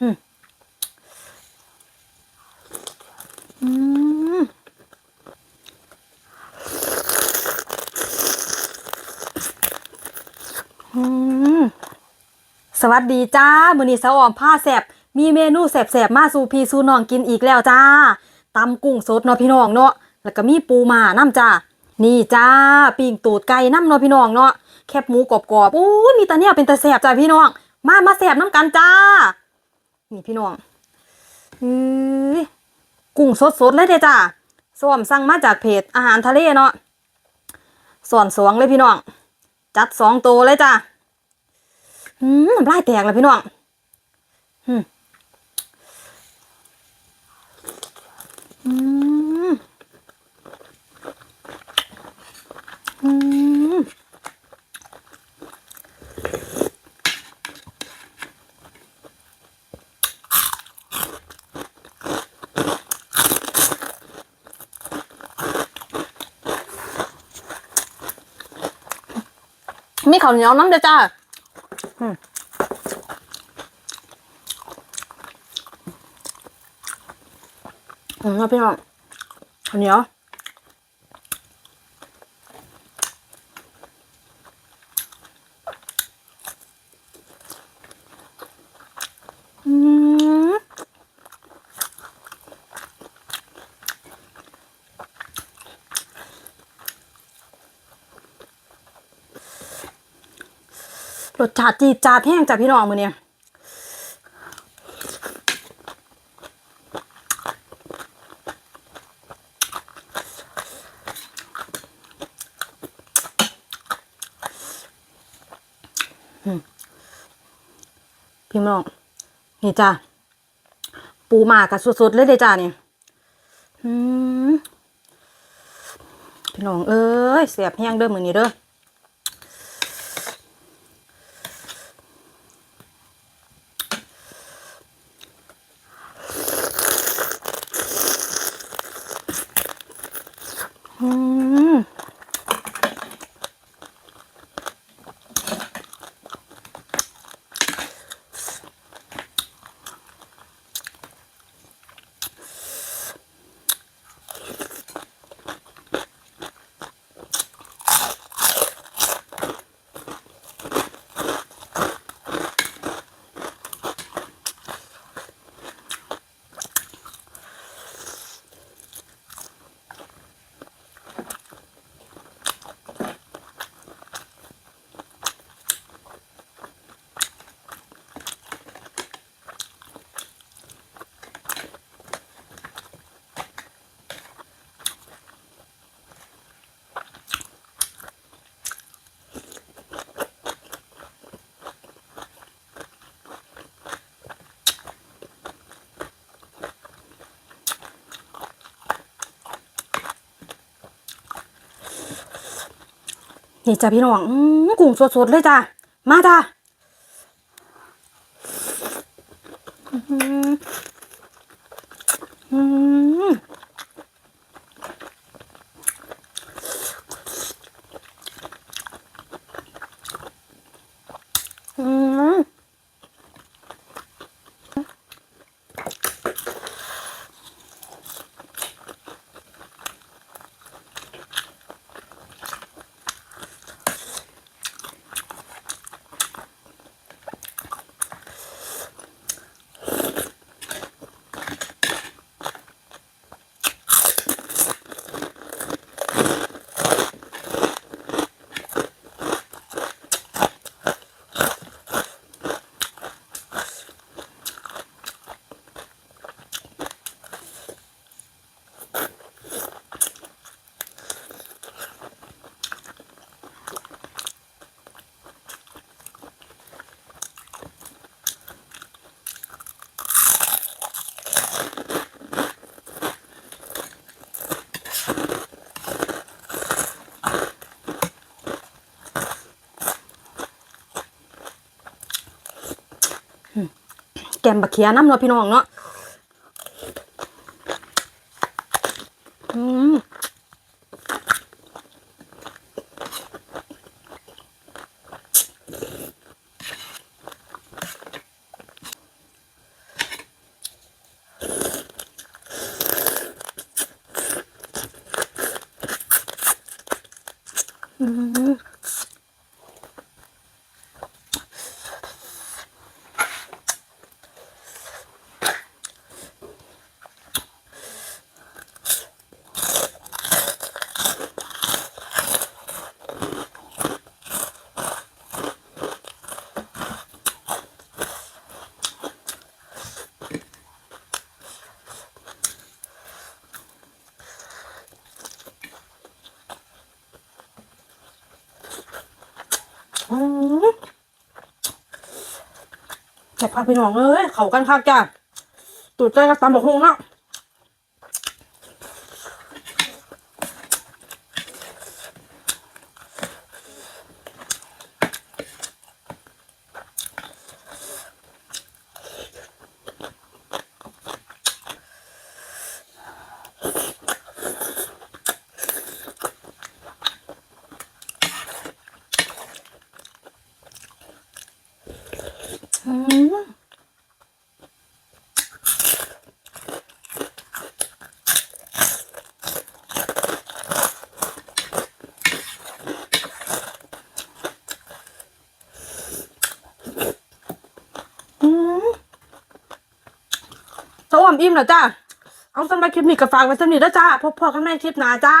อืมอืมสวัสดีจ้ามื้อนี้สาวออมผ้าแสบมีเมนูแสบๆมาสู่พี่สู่น้องกินอีกแล้วจ้าตำกุ้งสดเนาะพี่น้องเนาะแล้วก็มีปูมาน้ำจ้านี่จ้าปิ้งตูดไก่น้ำเนาะพี่น้องเนาะแคบหมูกรอบๆอู้มีแตาเนี่ยเป็นตาแสบจ้าพี่น้อง มามาแสบน้ำกันจ้า นี่พี่น้องอือกุ้งสดๆเลยเด้จ้าส้มสั่งมาจากเพจอาหารทะเลเนาะส่วนสวงเลยพี่น้อง จัดสองตัวเลยจ้าอืมน้ำลายแตกเลยพี่น้องอืมอืม มีข้าวเหนียวน้ำเด้อจ้าอืมเอาพี่น้องข้าวเหนียว รสชาติจีดจาดแห้งจ้ะพี่น้องมือเนี่ยพี่น้องนี่จ้าปูหมากับสดๆเลยเด้จ้าเนี่ยพี่น้องเอ้ยเสียบแห้งเด้อมือนี้เด้อม นี่จ้ะพี่น้องกุ้งสดๆเลยจ้ะมาจ้ะอื้อหืออื้ออื้อแก มบักเขียน้ำเนาะพี่น้องเนาะอืม แต่พาไปหนองเลยเขากันคักจ้าตูดใจกับตมบอกฮงเนาะ อืมอืมสวมอิ่มแล้วจ้า เอาสำหรับคลิปนี้ก็ฝากไว้สำหรับนี้แล้วจ้า พบพอกันในคลิปหน้าจ้า